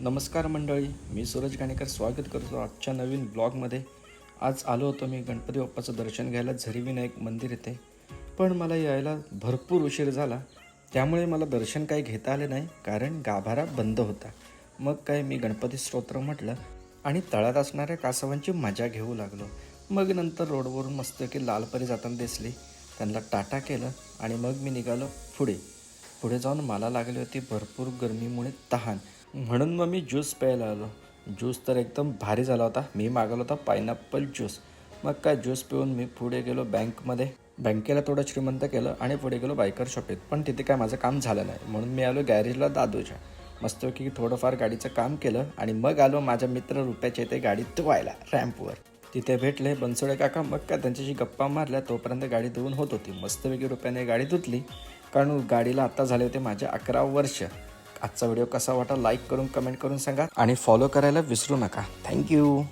नमस्कार मंडळी मी सूरज गाणेकर स्वागत करतो आजच्या नवीन ब्लॉगमध्ये. आज आलो होतो मी गणपती बाप्पाचं दर्शन घ्यायला झरीविनायक मंदिर येथे. पण मला यायला भरपूर उशीर झाला त्यामुळे मला दर्शन काही घेता आले नाही कारण गाभारा बंद होता. मग काय मी गणपती स्तोत्र म्हटलं आणि तळात असणाऱ्या कासवांची मजा घेऊ लागलो. मग नंतर रोडवरून मस्त की लालपरी जाताना दिसली. त्यांना टाटा केलं आणि मग मी निघालो पुढे. पुढे जाऊन मला लागली होती भरपूर गरमीमुळे तहान. म्हणून मग मी ज्यूस प्यायला आलो. ज्यूस तर एकदम भारी झाला होता. मी मागवला होता पायनॅपल ज्यूस मग काय ज्यूस पिऊन मी पुढे गेलो बँकमध्ये. बँकेला थोडं श्रीमंत केलं आणि पुढे गेलो बायकर शॉपीत. पण तिथे काय माझं काम झालं नाही. म्हणून मी आलो गॅरेजला दादूच्या. मस्तपैकी थोडंफार गाडीचं काम केलं आणि मग आलो माझ्या मित्र रुपयाच्या इथे गाडी धुवायला रॅम्पवर तिथे भेटले बनसोडे काका. मग काय त्यांच्याशी गप्पा मारल्या. तोपर्यंत गाडी धुवून होत होती. मस्तपैकी रुपयाने गाडी धुतली. कारण गाडीला आत्ता झाले होते माझे अकरा वर्ष. आजचा व्हिडिओ कसा वाटा लाईक करून कमेंट करून सांगा. आणि फॉलो करायला विसरू नका. थँक्यू